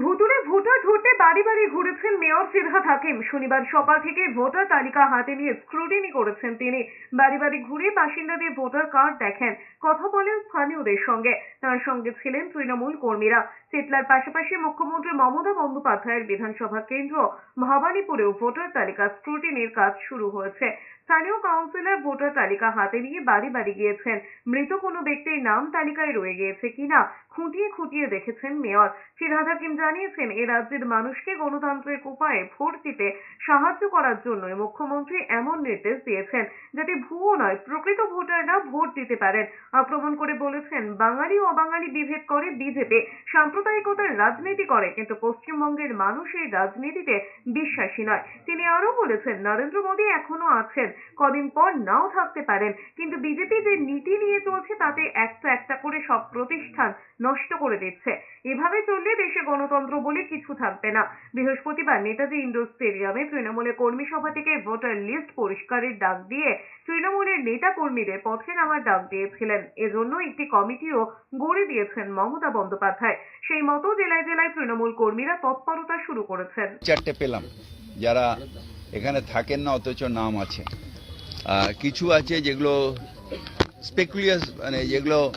ভুতুরে ভোটার ধরতে বাড়ি বাড়ি ঘুরেছেন মেয়র ফিরহাদ হাকিম। শনিবার সকাল থেকে ভোটার তালিকা হাতে নিয়ে স্ক্রুটিনি করেছেন তিনি। বাড়ি বাড়ি ঘুরে বাসিন্দাদের ভোটার কার্ড দেখেন। কথা বলেন স্থানীয়দের সঙ্গে। তার সঙ্গে ছিলেন তৃণমূল কর্মীরা। চেতলার পাশাপাশি মুখ্যমন্ত্রী মমতা বন্দ্যোপাধ্যায়ের বিধানসভা কেন্দ্র ভবানীপুরেও ভোটার তালিকা স্ক্রুটিনির কাজ শুরু হয়েছে। স্থানীয় কাউন্সিলর ভোটার তালিকা হাতে নিয়ে বাড়ি বাড়ি গিয়েছেন। মৃত কোনো ব্যক্তির নাম তালিকায় রয়ে গিয়েছে কিনা খুঁটিয়ে খুঁটিয়ে দেখেছেন মেয়র। ফিরহাদ হাকিম জানিয়েছেন, এ রাজ্যের মানুষকে গণতান্ত্রিক উপায়ে ভোট দিতে সাহায্য করার জন্যই মুখ্যমন্ত্রী এমন নির্দেশ দিয়েছেন, যাতে ভুয়ো নয়, প্রকৃত ভোটাররা ভোট দিতে পারেন। আক্রমণ করে বলেছেন, বাঙালি অবাঙালি বিভেদ করে বিজেপি সাম্প্রদায়িকতার রাজনীতি করে, কিন্তু পশ্চিমবঙ্গের মানুষ এই রাজনীতিতে বিশ্বাসী নয়। তিনি আরও বলেছেন, নরেন্দ্র মোদী এখনও আছেন, কদিন পর নাও থাকতে পারেন, কিন্তু বিজেপি যে নীতি নিয়ে চলছে তাতে একটা একটা করে সব প্রতিষ্ঠান নষ্ট করে দিচ্ছে। এভাবে চললে দেশে গণতন্ত্র বলে কিছু থাকবে না। বৃহস্পতিবার নেতাজি ইন্ডোর স্টেডিয়ামে তৃণমূলের কর্মী সভা থেকে ভোটার লিস্ট পরিষ্কারের ডাক দিয়ে তৃণমূলের নেতা কর্মীদের পথে নামার ডাক দিয়েছিলেন। এজন্য একটি কমিটিও গড়ে দিয়েছেন মমতা বন্দ্যোপাধ্যায়। সেই মতো জেলায় জেলায় তৃণমূল কর্মীরা তৎপরতা শুরু করেছেন। চারটে পেলাম। যারা এখানে থাকেন না, অথচ নাম আছে। কিছু আছে যেগুলো স্পেকুলিয়াস মানে যেগুলো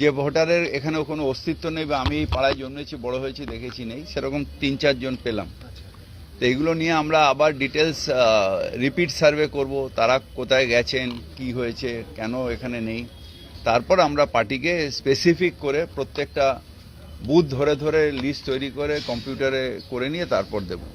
যে ভোটারের এখানে কোনো অস্তিত্ব নেই বা আমি এই পাড়ায় জন্মেছি, বড় হয়েছি, দেখেছি নেই, সেরকম তিন চারজন পেলাম। তো এগুলো নিয়ে আমরা আবার ডিটেলস রিপিট সার্ভে করব, তারা কোথায় গেছেন, কি হয়েছে, কেন এখানে নেই। তারপর আমরা পার্টিকে স্পেসিফিক করে প্রত্যেকটা বুথ ধরে ধরে লিস্ট তৈরি করে কম্পিউটারে করে নিয়ে তারপর দেবো।